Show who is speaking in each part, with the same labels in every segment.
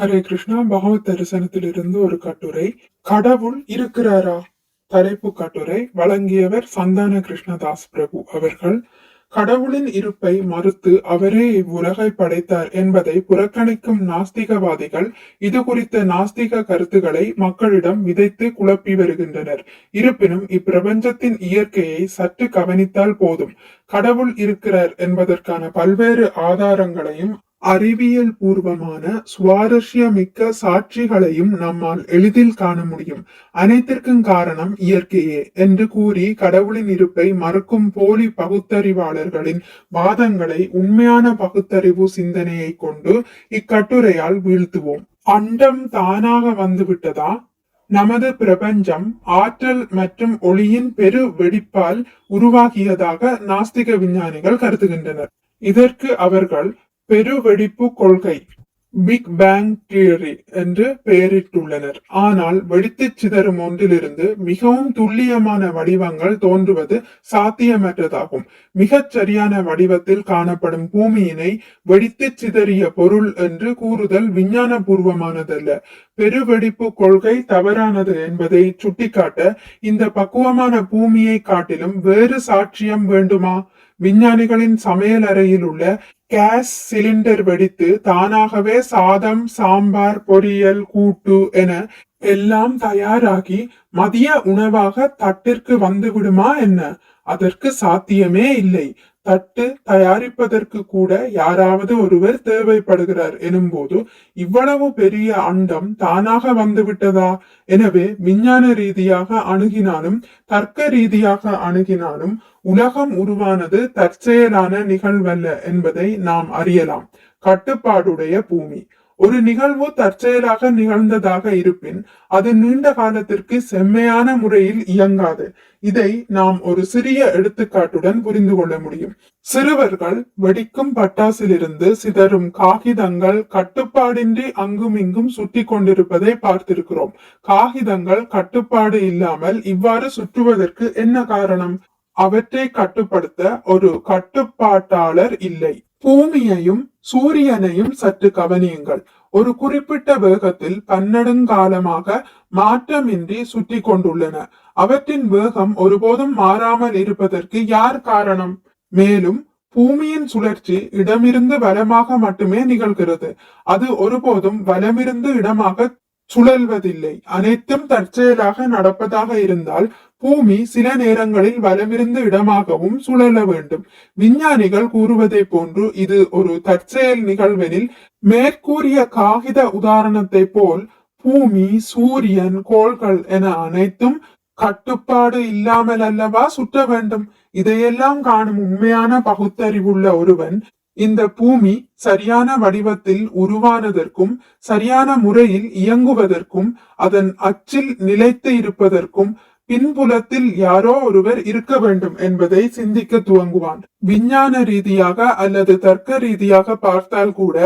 Speaker 1: ஹரே கிருஷ்ணா பகவத் தரிசனத்திலிருந்து ஒரு கட்டுரை. கடவுள் இருக்கிறாரா? தலைப்பு கட்டுரை. வழங்கியவர் சந்தான கிருஷ்ணதாஸ் பிரபு அவர்கள். கடவுளின் இருப்பை மறுத்து அவரே இவ்வுலகை படைத்தார் என்பதை புறக்கணிக்கும் நாஸ்திகவாதிகள் இது குறித்த நாஸ்திக கருத்துக்களை மக்களிடம் விதைத்து குழப்பி வருகின்றனர். இருப்பினும் இப்பிரபஞ்சத்தின் இயற்கையை சற்று கவனித்தால் போதும். கடவுள் இருக்கிறார் என்பதற்கான பல்வேறு ஆதாரங்களையும் அறிவியல் பூர்வமான சுவாரஸ்யமிக்க சாட்சிகளையும் நம்மால் எளிதில் காண முடியும். அனைத்திற்கும் காரணம் இயற்கையே என்று கூறி கடவுளின் இருப்பை மறுக்கும் போலி பகுத்தறிவாளர்களின் வாதங்களை உண்மையான பகுத்தறிவு சிந்தனையை கொண்டு இக்கட்டுரையால் வீழ்த்துவோம். அண்டம் தானாக வந்துவிட்டதா? நமது பிரபஞ்சம் ஆற்றல் மற்றும் ஒளியின் பெரு வெடிப்பால் உருவாகியதாக நாஸ்திக விஞ்ஞானிகள் கருதுகின்றனர். இதற்கு அவர்கள் பெருவெடிப்பு கொள்கை பிக் பேங் தியரி என்று பெயரிட்டுள்ளனர். ஆனால் வெடித்துச் சிதறும் ஒன்றிலிருந்து மிகவும் துல்லியமான வடிவங்கள் தோன்றுவது சாத்தியமற்றதாகும். மிகச் சரியான வடிவத்தில் காணப்படும் பூமியினை வெடித்துச் சிதறிய பொருள் என்று கூறுதல் விஞ்ஞான பூர்வமானதல்ல பெருவெடிப்பு கொள்கை தவறானது என்பதை சுட்டிக்காட்ட இந்த பக்குவமான பூமியை காட்டிலும் வேறு சாட்சியம் வேண்டுமா? விஞ்ஞானிகளின் சமையல் அறையில் உள்ள கேஸ் சிலிண்டர் வெடித்து தானாகவே சாதம் சாம்பார் பொரியல் கூட்டு என எல்லாம் தயாராகி மதிய உணவாக தட்டிற்கு வந்து விடுமா என்ன? அதற்கு சாத்தியமே இல்லை. தட்டு தயாரிப்பதற்கு கூட யாராவது ஒருவர் தேவைப்படுகிறார் எனும்போது இவ்வளவு பெரிய அண்டம் தானாக வந்துவிட்டதா எனவே விஞ்ஞான ரீதியாக அணுகினாலும் தர்க்க ரீதியாக அணுகினாலும் உலகம் உருவானது தற்செயலான நிகழ்வல்ல என்பதை நாம் அறியலாம். கட்டுப்பாடுடைய பூமி. ஒரு நிகழ்வு தற்செயலாக நிகழ்ந்ததாக இருப்பின் அது நீண்ட காலத்திற்கு செம்மையான முறையில் இயங்காது. இதை நாம் ஒரு சிறிய எடுத்துக்காட்டுடன் புரிந்து கொள்ள முடியும். சிறுவர்கள் வெடிக்கும் பட்டாசிலிருந்து சிதறும் காகிதங்கள் கட்டுப்பாடின்றி அங்கும் இங்கும் சுற்றி கொண்டிருப்பதை பார்த்திருக்கிறோம். காகிதங்கள் கட்டுப்பாடு இல்லாமல் இவ்வாறு சுற்றுவதற்கு என்ன காரணம்? அவற்றை கட்டுப்படுத்த ஒரு கட்டுப்பாட்டாளர் இல்லை. பூமியையும் சூரியனையும் சற்று கவனியுங்கள். ஒரு குறிப்பிட்ட வேகத்தில் பன்னெடுங்காலமாக மாற்றமின்றி சுற்றி கொண்டுள்ளன. அவற்றின் வேகம் ஒருபோதும் மாறாமல் இருப்பதற்கு யார் காரணம்? மேலும் பூமியின் சுழற்சி இடமிருந்து வலமாக மட்டுமே நிகழ்கிறது. அது ஒருபோதும் வலமிருந்து இடமாக சுழல்வதில்லை. அனைத்தும் தற்செயலாக நடப்பதாக இருந்தால் பூமி சில நேரங்களில் வலமிருந்த இடமாகவும் சுழல வேண்டும். விஞ்ஞானிகள் கூறுவதை போன்று இது ஒரு தற்செயல் நிகழ்வெனில் மேற்கூறிய காகித உதாரணத்தை போல் பூமி சூரியன் கோள்கள் என அனைத்தும் கட்டுப்பாடு இல்லாமல் அல்லவா சுற்ற வேண்டும். இதையெல்லாம் காணும் உண்மையான பகுத்தறிவுள்ள ஒருவன் இந்த பூமி சரியான வடிவத்தில் உருவானதற்கும் சரியான முறையில் இயங்குவதற்கும் அதன் அச்சில் நிலைத்து இருப்பதற்கும் பின்புலத்தில் யாரோ ஒருவர் இருக்க வேண்டும் என்பதை சிந்திக்க துவங்குவான். விஞ்ஞான ரீதியாக அல்லது தர்க்க ரீதியாக பார்த்தால் கூட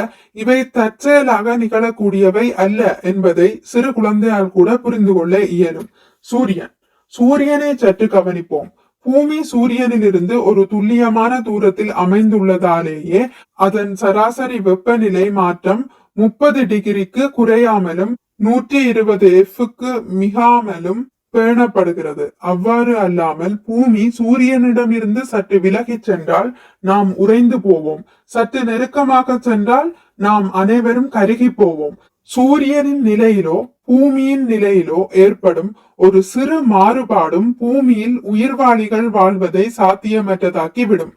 Speaker 1: இவை தற்செயலாக நிகழக்கூடியவை அல்ல என்பதை சிறு குழந்தையால் கூட புரிந்து கொள்ள இயலும். சூரியன். சூரியனை சற்று கவனிப்போம். பூமி சூரியனிலிருந்து ஒரு துல்லியமான தூரத்தில் அமைந்துள்ளதாலேயே அதன் சராசரி வெப்பநிலை மாற்றம் முப்பது டிகிரிக்கு குறையாமலும் நூற்றி இருபது எஃப்க்கு மிகாமலும் பேணப்படுகிறது. அவ்வாறு அல்லாமல் பூமி சூரியனிடமிருந்து சற்று விலகிச் சென்றால் நாம் உறைந்து போவோம். சற்று நெருக்கமாக சென்றால் நாம் அனைவரும் கருகி போவோம். சூரியனின் நிலையிலோ பூமியின் நிலையிலோ ஏற்படும் ஒரு சிறு மாறுபாடும் பூமியில் உயிர்வாளிகள் வாழ்வதை சாத்தியமற்றதாக்கிவிடும்.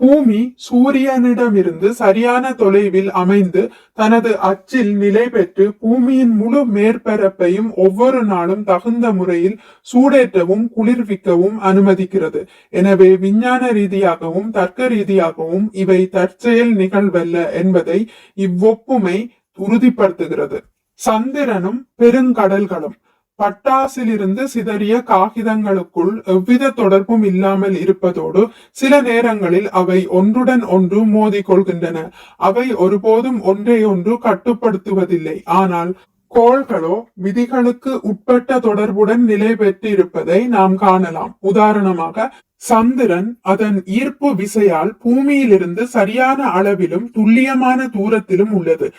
Speaker 1: பூமி சூரியனிடமிருந்து சரியான தொலைவில் அமைந்து தனது அச்சில் நிலை பெற்று பூமியின் முழு மேற்பரப்பையும் ஒவ்வொரு நாளும் தகுந்த முறையில் சூடேற்றவும் குளிர்விக்கவும் அனுமதிக்கிறது. எனவே விஞ்ஞான ரீதியாகவும் தர்க்க ரீதியாகவும் இவை தற்செயல் நிகழ்வல்ல என்பதை இவ்வொப்புமை உறுதிப்படுத்துகிறது. சந்திரனும் பெருங்கடல்களும் பட்டாசிலிருந்து சிதறிய காகிதங்களுக்குள் எவ்வித தொடர்பும் இல்லாமல் இருப்பதோடு சில நேரங்களில் அவை ஒன்றுடன் ஒன்று மோதிக்கொள்கின்றன. அவை ஒருபோதும் ஒன்றை ஒன்று கட்டுப்படுத்துவதில்லை. ஆனால் கோள்களோ விதிகளுக்கு உட்பட்ட தொடர்புடன் நிலை பெற்றிருப்பதை நாம் காணலாம். உதாரணமாக சந்திரன் அதன் ஈர்ப்பு விசையால் பூமியிலிருந்து சரியான அளவிலும் துல்லியமான தூரத்திலும் உள்ளது.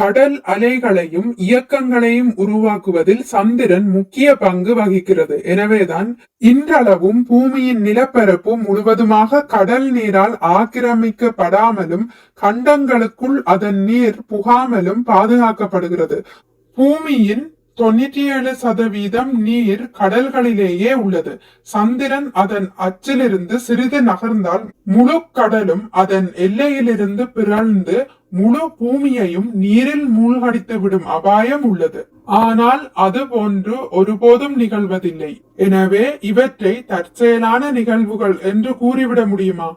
Speaker 1: கடல் அலைகளையும் இயக்கங்களையும் உருவாக்குவதில் சந்திரன் முக்கிய பங்கு வகிக்கிறது. எனவேதான் இன்றளவும் பூமியின் நிலப்பரப்பு முழுவதுமாக கடல் நீரால் ஆக்கிரமிக்கப்படாமலும் கண்டங்களுக்குள் அதன் நீர் புகாமலும் பாதுகாக்கப்படுகிறது. பூமியின் தொண்ணூற்றி ஏழு சதவீதம் நீர் கடல்களிலேயே உள்ளது. சந்திரன் அதன் அச்சிலிருந்து சிறிது நகர்ந்தால் முழு கடலும் அதன் எல்லையிலிருந்து பிறழ்ந்து முழு பூமியையும் நீரில் மூழ்கடித்து விடும் அபாயம் உள்ளது. ஆனால் அது போன்று ஒருபோதும் நிகழ்வதில்லை. எனவே இவற்றை தற்செயலான நிகழ்வுகள் என்று கூறிவிட முடியுமா?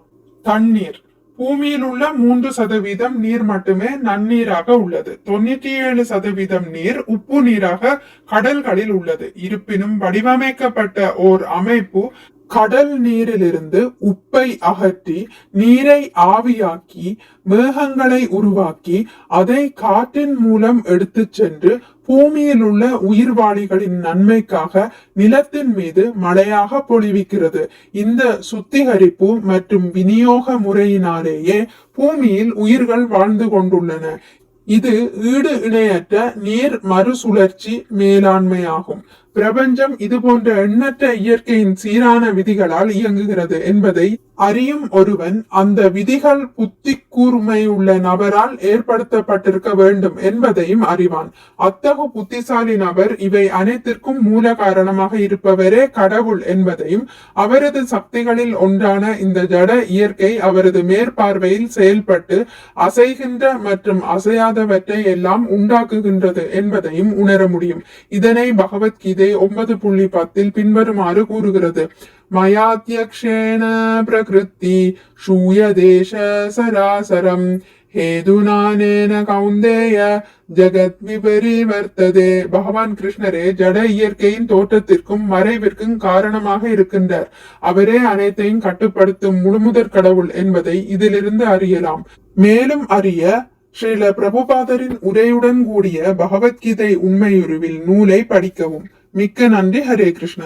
Speaker 1: தண்ணீர். பூமியில் உள்ள மூன்று சதவீதம் நீர் மட்டுமே நன்னீராக உள்ளது. தொண்ணூற்றி ஏழு சதவீதம் நீர் உப்பு நீராக கடல்களில் உள்ளது. இருப்பினும் வடிவமைக்கப்பட்ட ஓர் அமைப்பு கடல் நீரிலிருந்து உப்பை அகற்றி நீரை ஆவியாக்கி மேகங்களை உருவாக்கி அதை காற்றின் மூலம் எடுத்துச் சென்று பூமியில் உள்ள உயிர்வாளிகளின் நன்மைக்காக நிலத்தின் மீது மழையாக பொழிவிக்கிறது. இந்த சுத்திகரிப்பு மற்றும் விநியோக முறையினாலேயே பூமியில் உயிர்கள் வாழ்ந்து கொண்டுள்ளன. இது ஈடு இணையற்ற நீர் மறுசுழற்சி மேலாண்மையாகும். பிரபஞ்சம் இது போன்ற எண்ணற்ற இயற்கையின் சீரான விதிகளால் இயங்குகிறது என்பதை அறியும் ஒருவன் அந்த விதிகள் புத்தி கூர்மை உள்ள நபரால் ஏற்படுத்தப்பட்டிருக்க வேண்டும் என்பதையும் அறிவான். அத்தகு புத்திசாலி நபர் இவை அனைத்திற்கும் மூல காரணமாக இருப்பவரே கடவுள் என்பதையும் அவரது சக்திகளில் ஒன்றான இந்த ஜட இயற்கை அவரது மேற்பார்வையில் செயல்பட்டு அசைகின்ற மற்றும் அசையாதவற்றை எல்லாம் உண்டாக்குகின்றது என்பதையும் உணர முடியும். இதனை பகவத்கீதை ஒன்பது புள்ளி பத்தில் பின்வருமாறு கூறுகிறது. மயாத்தியக்ஷேண பிரகிருத்தி தேச சராசரம் ஹேதுனானேன கவுந்தேய ஜகத் விபரிவர்த்ததே பகவான் கிருஷ்ணரே ஜட இயற்கையின் தோற்றத்திற்கும் மறைவிற்கும் காரணமாக இருக்கின்றார். அவரே அனைத்தையும் கட்டுப்படுத்தும் முழுமுதற் கடவுள் என்பதை இதிலிருந்து அறியலாம். மேலும் அறிய ஸ்ரீல பிரபுபாதரின் உரையுடன் கூடிய பகவத்கீதை உண்மையுருவில் நூலை படிக்கவும். மிக்க நன்றி ஹரே கிருஷ்ணா.